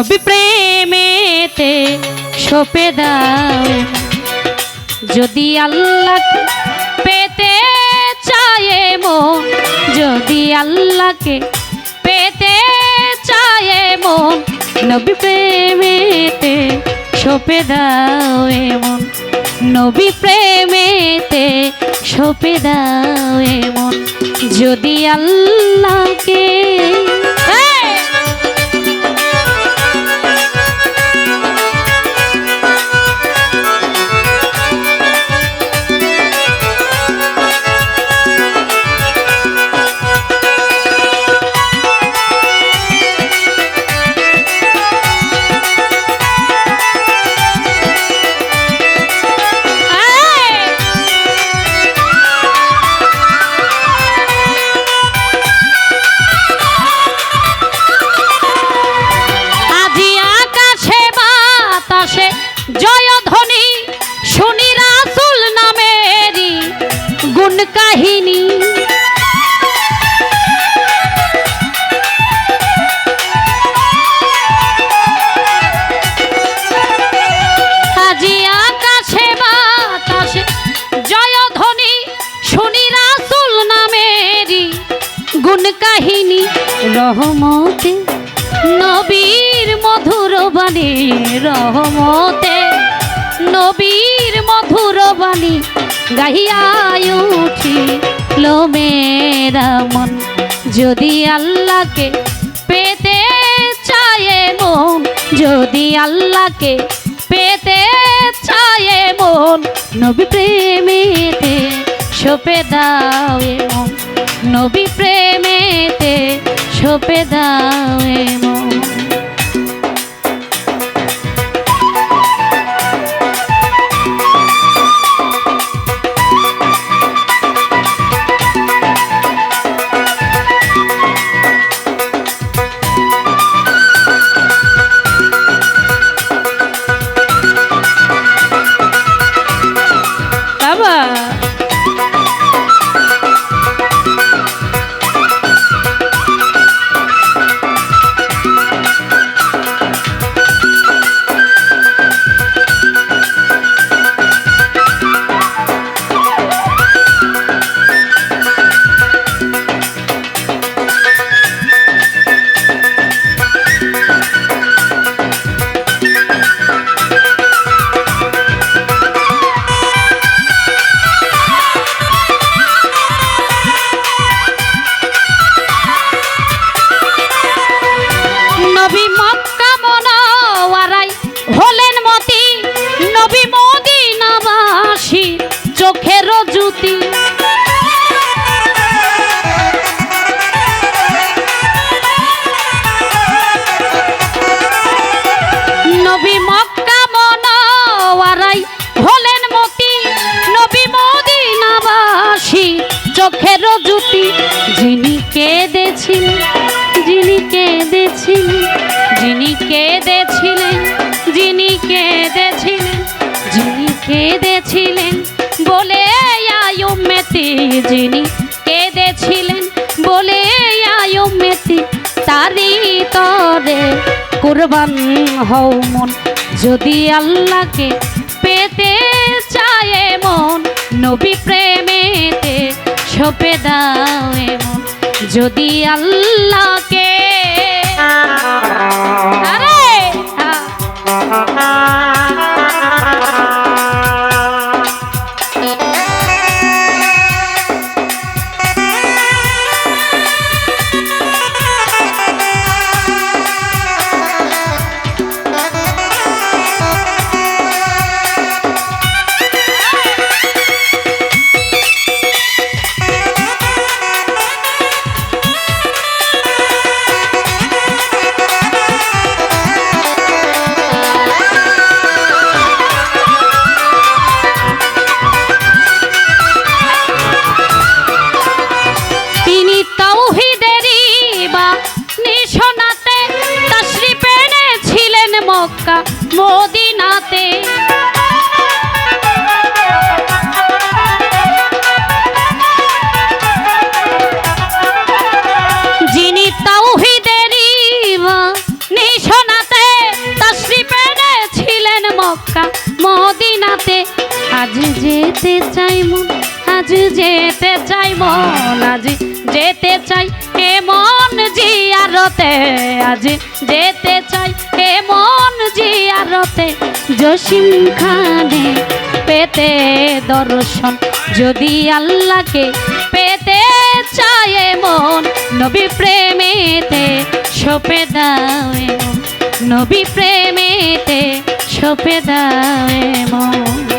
নবী প্রেমেতে সপে দাও। যদি আল্লাহ পেতে চায় মন, যদি আল্লাহকে পেতে চায় মন, নবী প্রেমেতে সপে দাও এমন নবী প্রেমেতে সপে দাও এমন যদি আল্লাহকে রহমতে, নবীর মধুর বাণী রহমতে, নবীর মধুর বাণী গাহিয়ায় উঠি লো মেরা মন। যদি আল্লাহকে পেতে চায় মন, যদি আল্লাহকে পেতে চায় মন, নবী প্রেমেতে সপে দাও মন। নবী প্রেমেতে সপে দাও এ যিনি কেঁদেছিলেন বলে আয়ো আয়মেতি তারি তরে কুরবান হও মন। যদি আল্লাহকে পেতে চায় মন, নবী প্রেমেতে সপে দাও এমন যদি আল্লাহকে মক্কা মদিনাতে। যিনি তাওহিদেরই নিশানাতে তশরিফ এনেছিলেন মক্কা মদিনাতে। আজ যেতে চাই মন, আজ যেতে চাই মন, আজ যেতে চাই এমন জিয়ারতে। আজ যেতে চাই এমন জিয়ারতে জসিম খানে পেতে দর্শন। যদি আল্লাহকে পেতে চায় মন, নবী প্রেমেতে সপে দাও নবী প্রেমেতে সপে দাও মন।